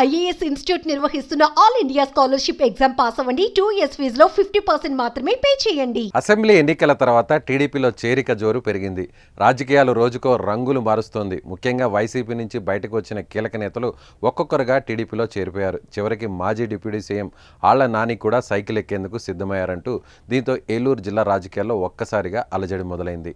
IAS institute నిర్వహిస్తున్న all India scholarship exam pass అవ్వండి. Two years ఫీజులో ఫిఫ్టీ పర్సెంట్ మాత్రమే పే చేయండి. అసెంబ్లీ ఎన్నికల తర్వాత టీడీపీలో చేరిక జోరు పెరిగింది. రాజకీయాలు రోజుకో రంగులు మారుస్తోంది. ముఖ్యంగా వైసీపీ నుంచి బయటకు వచ్చిన కీలక నేతలు ఒక్కొక్కరుగా టీడీపీలో చేరిపోయారు. చివరికి మాజీ డిప్యూటీ సీఎం ఆళ్ళ నాని కూడా సైకిల్ ఎక్కేందుకు సిద్ధమయ్యారంటూ దీంతో ఏలూరు జిల్లా రాజకీయాల్లో ఒక్కసారిగా అలజడి మొదలైంది.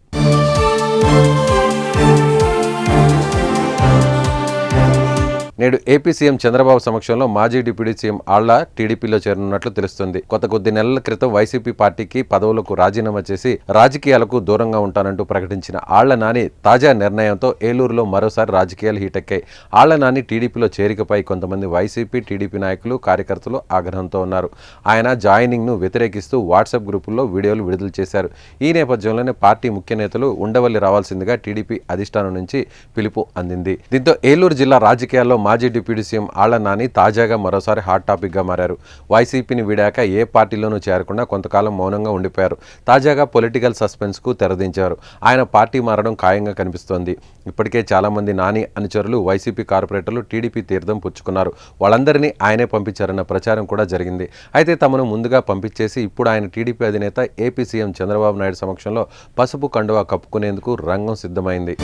నేడు ఏపీ సీఎం చంద్రబాబు సమక్షంలో మాజీ డిప్యూటీ సీఎం ఆళ్ళ టీడీపీలో చేరనున్నట్లు తెలుస్తుంది. కొత్త కొద్ది నెలల క్రితం వైసీపీ పార్టీకి పదవులకు రాజీనామా చేసి రాజకీయాలకు దూరంగా ఉంటానంటూ ప్రకటించిన ఆళ్ళ నాని తాజా నిర్ణయంతో ఏలూరులో మరోసారి రాజకీయాలు హీటెక్కాయి. ఆళ్ళ నాని టీడీపీలో చేరికపై కొంతమంది వైసీపీ టీడీపీ నాయకులు కార్యకర్తలు ఆగ్రహంతో ఉన్నారు. ఆయన జాయినింగ్ను వ్యతిరేకిస్తూ వాట్సాప్ గ్రూపుల్లో వీడియోలు విడుదల చేశారు. ఈ నేపథ్యంలోనే పార్టీ ముఖ్య నేతలు ఉండవల్లి రావాల్సిందిగా టీడీపీ అధిష్టానం నుంచి పిలుపు అందింది. దీంతో ఏలూరు జిల్లా రాజకీయాల్లో మాజీ డిప్యూటీ సీఎం ఆళ్ళ నాని తాజాగా మరోసారి హాట్ టాపిక్గా మారారు. వైసీపీని వీడాక ఏ పార్టీలోనూ చేరకుండా కొంతకాలం మౌనంగా ఉండిపోయారు. తాజాగా పొలిటికల్ సస్పెన్స్కు తెరదించారు. ఆయన పార్టీ మారడం ఖాయంగా కనిపిస్తోంది. ఇప్పటికే చాలామంది నాని అనుచరులు వైసీపీ కార్పొరేటర్లు టీడీపీ తీర్థం పుచ్చుకున్నారు. వాళ్ళందరినీ ఆయనే పంపించారన్న ప్రచారం కూడా జరిగింది. అయితే తమను ముందుగా పంపించేసి ఇప్పుడు ఆయన టీడీపీ అధినేత ఏపీ సీఎం చంద్రబాబు నాయుడు సమక్షంలో పసుపు కండువా కప్పుకునేందుకు రంగం సిద్ధమైంది.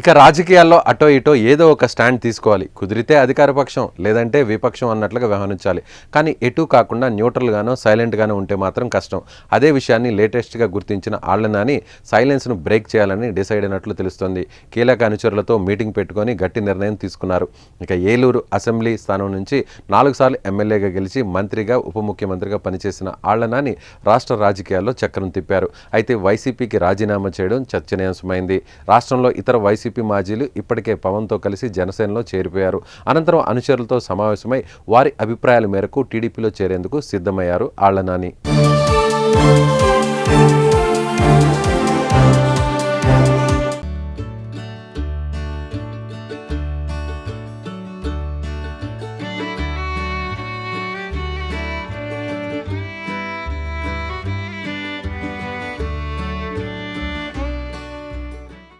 ఇక రాజకీయాల్లో అటో ఇటో ఏదో ఒక స్టాండ్ తీసుకోవాలి. కుదిరితే అధికార పక్షం లేదంటే విపక్షం అన్నట్లుగా వ్యవహరించాలి. కానీ ఎటు కాకుండా న్యూట్రల్గానో సైలెంట్గానో ఉంటే మాత్రం కష్టం. అదే విషయాన్ని లేటెస్ట్గా గుర్తించిన ఆళ్ళనాని సైలెన్స్ను బ్రేక్ చేయాలని డిసైడ్ అయినట్లు తెలుస్తోంది. కీలక అనుచరులతో మీటింగ్ పెట్టుకొని గట్టి నిర్ణయం తీసుకున్నారు. ఇక ఏలూరు అసెంబ్లీ స్థానం నుంచి నాలుగు సార్లు ఎమ్మెల్యేగా గెలిచి మంత్రిగా ఉప ముఖ్యమంత్రిగా పనిచేసిన ఆళ్ళనాని రాష్ట్ర రాజకీయాల్లో చక్రం తిప్పారు. అయితే వైసీపీకి రాజీనామా చేయడం చర్చనీయాంశమైంది. రాష్ట్రంలో ఇతర వైసీపీ మాజీలు ఇప్పటికే పవన్తో కలిసి జనసేనలో చేరిపోయారు. అనంతరం అనుచరులతో సమావేశమై వారి అభిప్రాయాల మేరకు టీడీపీలో చేరేందుకు సిద్ధమయ్యారు ఆళ్ళనాని.